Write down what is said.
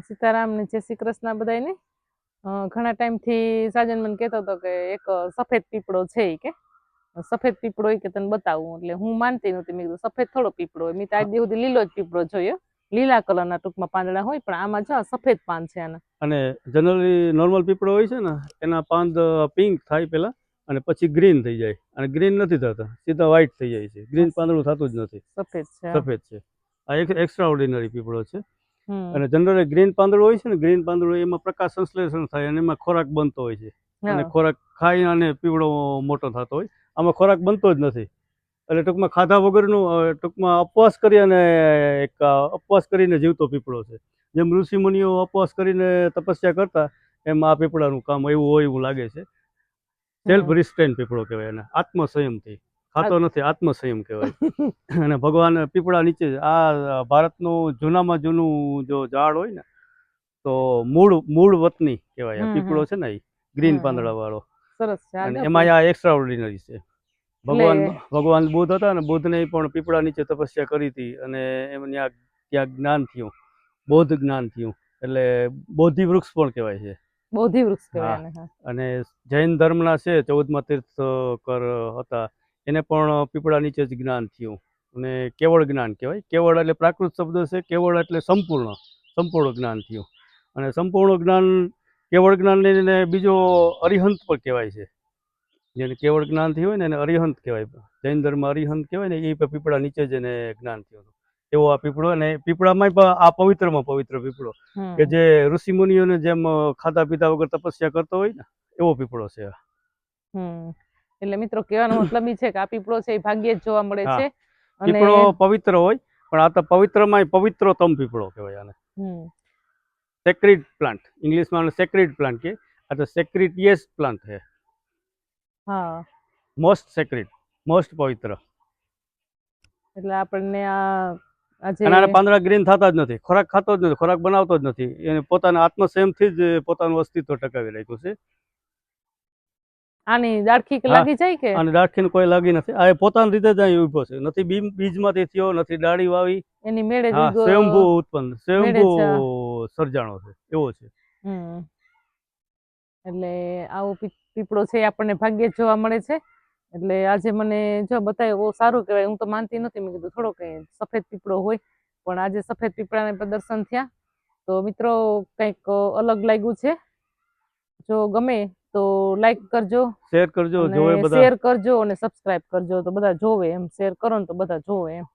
સીતારામ ને જય શ્રી કૃષ્ણ બધાયને અ, ઘણા ટાઈમથી સાજન મને કહેતો હતો કે એક સફેદ પીપળો છે કે. સફેદ પીપળો ઈ કે તને બતાવું એટલે હું માનતી નહોતી. મેં કીધું સફેદ થોડો પીપળો હોય. મેં તો આજ સુધી લીલો જ પીપળો જોયો. લીલા કલરના ટૂંકમાં પાંદડા હોય પણ આમાં જો સફેદ પાન છે આના. અને જનરલી નોર્મલ પીપળો હોય છે ને એના પાંદ પિંક થાય પેલા અને પછી ગ્રીન થઈ જાય. અને ગ્રીન નથી થતા સીધા વ્હાઈટ થઈ જાય છે. ગ્રીન પાંદડું થતું જ નથી. સફેદ છે સફેદ છે. આ એક એક્સ્ટ્રા ઓર્ડિનરી પીપળો છે. અને જનરલી ગ્રીન પાંદડું હોય છે ને ગ્રીન પાંદડું એમાં પ્રકાશ સંશ્લેષણ થાય અને એમાં ખોરાક બનતો હોય છે. અને ખોરાક ખાઈ અને પીવડો મોટો થતો હોય. આમાં ખોરાક બનતો જ નથી. એટલે ટૂંકમાં ખાધા વગરનું ટૂંકમાં અપવાસ કરી અને એક અપવાસ કરીને જીવતો પીપળો છે. જેમ ઋષિ મુનિઓ અપવાસ કરીને તપસ્યા કરતા એમ આ પીપળાનું કામ એવું હોય એવું લાગે છે. સેલ્ફ. રિસ્ટ્રેન પીપળો કહેવાય એને. આત્મસંયમથી. ખાતો નથી આત્મસંયમ કહેવાય. અને ભગવાન પીપળા નીચે આ ભારતનું જૂનામાં જૂનું જો ઝાડ હોય ને તો મૂળ મૂળ વતની કહેવાય. પીપળો છે ને એ ગ્રીન પાંદડા વાળો સરસ અને એમાં આ એક્સ્ટ્રા ઓર્ડિનરી છે. ભગવાન ભગવાન બુદ્ધ હતા ને બુદ્ધને પણ પીપળા નીચે તપસ્યા કરી હતી અને એમને ત્યાં ત્યાં જ્ઞાન થયું બૌદ્ધ જ્ઞાન થયું. એટલે બોધિ વૃક્ષ પણ કહેવાય છે. બોધિ વૃક્ષ કહેવાય. અને જૈન ધર્મના છે ચૌદમા તીર્થકર હતા. એને પણ પીપળા નીચે જ જ્ઞાન થયું. અને કેવળ જ્ઞાન કહેવાય. કેવળ એટલે પ્રાકૃત શબ્દ છે કેવળ એટલે સંપૂર્ણ સંપૂર્ણ જ્ઞાન થયું. અને સંપૂર્ણ જ્ઞાન કેવળ જ્ઞાન લઈને બીજો અરિહંત પણ કહેવાય છે. જેને કેવળ જ્ઞાન થયું હોય ને એને અરિહંત કહેવાય. જૈન ધર્મ અરિહંત કહેવાય ને એ પીપળા નીચે જ એને જ્ઞાન થયું એવો આ પીપળો અને પીપળામાં આ પવિત્રમાં પવિત્ર પીપળો. કે જે ઋષિ મુનિઓને જેમ ખાતા ખાધા પીધા વગર તપસ્યા કરતો હોય ને એવો પીપળો છે હમ. એટલે મિત્રો કહેવાનો મતલબ છે કે આ પીપળો છે એ ભાગ્યે જ જોવા મળે છે. અને પીપળો પવિત્ર હોય પણ આ તો પવિત્રમાં પવિત્રતમ પીપળો કહેવાય આને. સેક્રેટ પ્લાન્ટ ઇંગ્લિશમાં સેક્રેટ પ્લાન્ટ કે આ તો સેક્રેટિયસ પ્લાન્ટ છે હા. મોસ્ટ સેક્રેટ મોસ્ટ પવિત્ર. એટલે આપણને આ આજે પાંદડા ગ્રીન થતા જ નથી ખોરાક ખાતો જ નથી ખોરાક બનાવતો જ નથી. એને પોતાના આત્મસંયમથી જ પોતાનું અસ્તિત્વ ટકાવી રાખ્યું છે. આની દાળખી લાગી જાય કે? અને દાખીને કોઈ લાગી નથી. આ પોતાની રીતે જ અહીં ઊભો છે. નથી બીજ બીજમાંથી થયો નથી ડાળી વાવી. એની મેળે સ્વયંભૂ ઉત્પન્ન સ્વયંભૂ સર્જાણો છે. એવો છે. એટલે આવો પીપળો છે આપણને ભાગ્યે જોવા મળે છે. એટલે આજે મને જો બતાવ્યો બહુ સારું કહેવાય. હું તો માનતી નથી. મેં કીધું થોડો કઈ સફેદ પીપળો હોય. પણ આજે સફેદ પીપળાને પ્રદર્શન થયા. તો મિત્રો કંઈક અલગ લાગ્યું છે. જો ગમે તો લાઈક કરજો શેર કરજો જોવે બધા. શેર કરજો અને સબસ્ક્રાઇબ કરજો તો બધા જોવે એમ. શેર કરો ને તો બધા જોવે એમ.